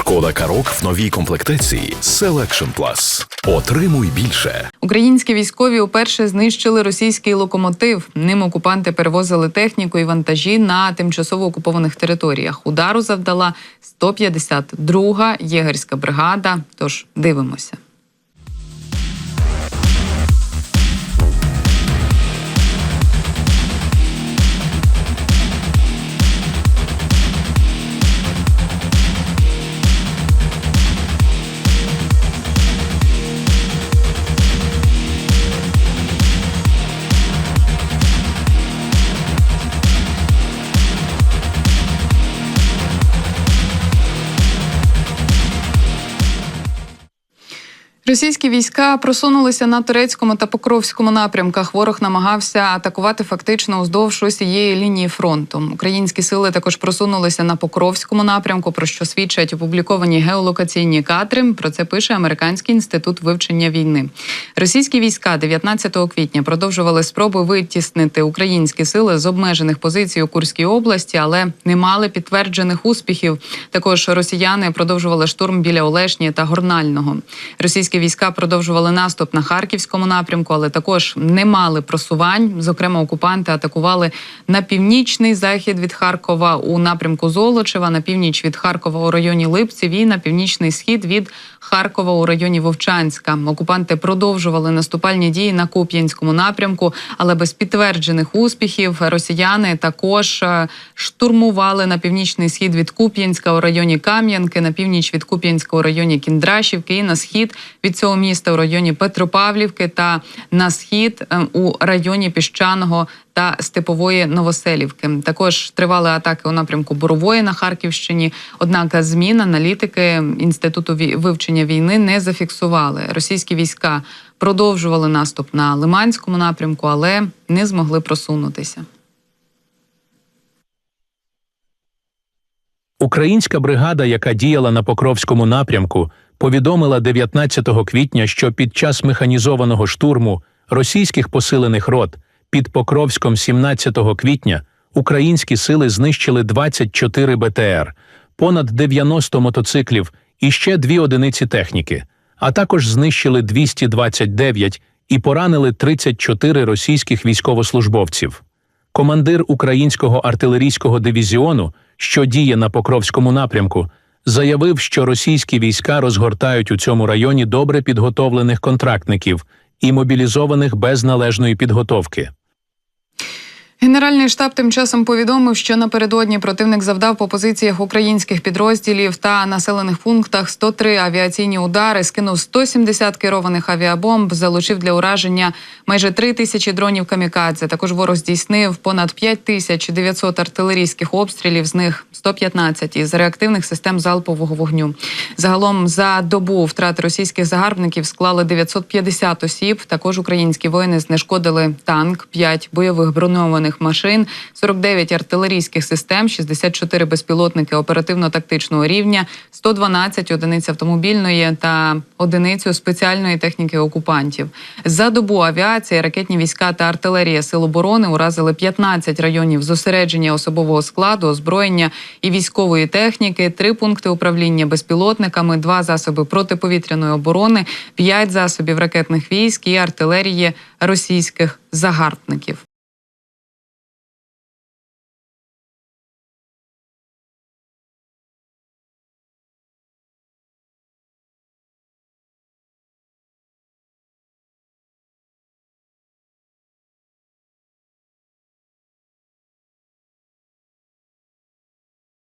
Шкода Карок в новій комплектації Selection Plus. Отримуй більше. Українські військові уперше знищили російський локомотив. Ним окупанти перевозили техніку і вантажі на тимчасово окупованих територіях. Удару завдала 152-га єгерська бригада. Тож дивимося. Російські війська просунулися на турецькому та покровському напрямках. Ворог намагався атакувати фактично уздовж усієї лінії фронту. Українські сили також просунулися на покровському напрямку, про що свідчать опубліковані геолокаційні кадри. Про це пише Американський інститут вивчення війни. Російські війська 19 квітня продовжували спроби витіснити українські сили з обмежених позицій у Курській області, але не мали підтверджених успіхів. Також росіяни продовжували штурм біля Олешні та Горнального. Російські війська продовжували наступ на харківському напрямку, але також не мали просувань. Зокрема, окупанти атакували на північний захід від Харкова у напрямку Золочева, на північ від Харкова у районі Липців і на північний схід від Харкова у районі Вовчанська. Окупанти продовжували наступальні дії на Куп'янському напрямку, але без підтверджених успіхів росіяни також е, штурмували на північний схід від Куп'янська у районі Кам'янки, на північ від Куп'янська у районі Кіндрашівки і на схід від цього міста у районі Петропавлівки та на схід е, у районі Піщаного та Степової Новоселівки. Також тривали атаки у напрямку Борової на Харківщині. Однак змін аналітики інституту вивчення війни не зафіксували. Російські війська продовжували наступ на Лиманському напрямку, але не змогли просунутися. Українська бригада, яка діяла на Покровському напрямку, повідомила 19 квітня, що під час механізованого штурму російських посилених рот під Покровськом 17 квітня українські сили знищили 24 БТР, понад 90 мотоциклів і ще дві одиниці техніки, а також знищили 229 і поранили 34 російських військовослужбовців. Командир українського артилерійського дивізіону, що діє на Покровському напрямку, заявив, що російські війська розгортають у цьому районі добре підготовлених контрактників і мобілізованих без належної підготовки. Генеральний штаб тим часом повідомив, що напередодні противник завдав по позиціях українських підрозділів та населених пунктах 103 авіаційні удари, скинув 170 керованих авіабомб, залучив для ураження майже 3 тисячі дронів камікадзе. Також ворог здійснив понад 5 тисяч 900 артилерійських обстрілів, з них 115 із реактивних систем залпового вогню. Загалом за добу втрати російських загарбників склали 950 осіб. Також українські воїни знешкодили танк, 5 бойових броньованих машин, 49 артилерійських систем, 64 безпілотники оперативно-тактичного рівня, 112 одиниць автомобільної та одиницю спеціальної техніки окупантів. За добу авіація, ракетні війська та артилерія сил оборони уразили 15 районів зосередження особового складу, озброєння і військової техніки, три пункти управління безпілотниками, два засоби протиповітряної оборони, п'ять засобів ракетних військ і артилерії російських загарбників.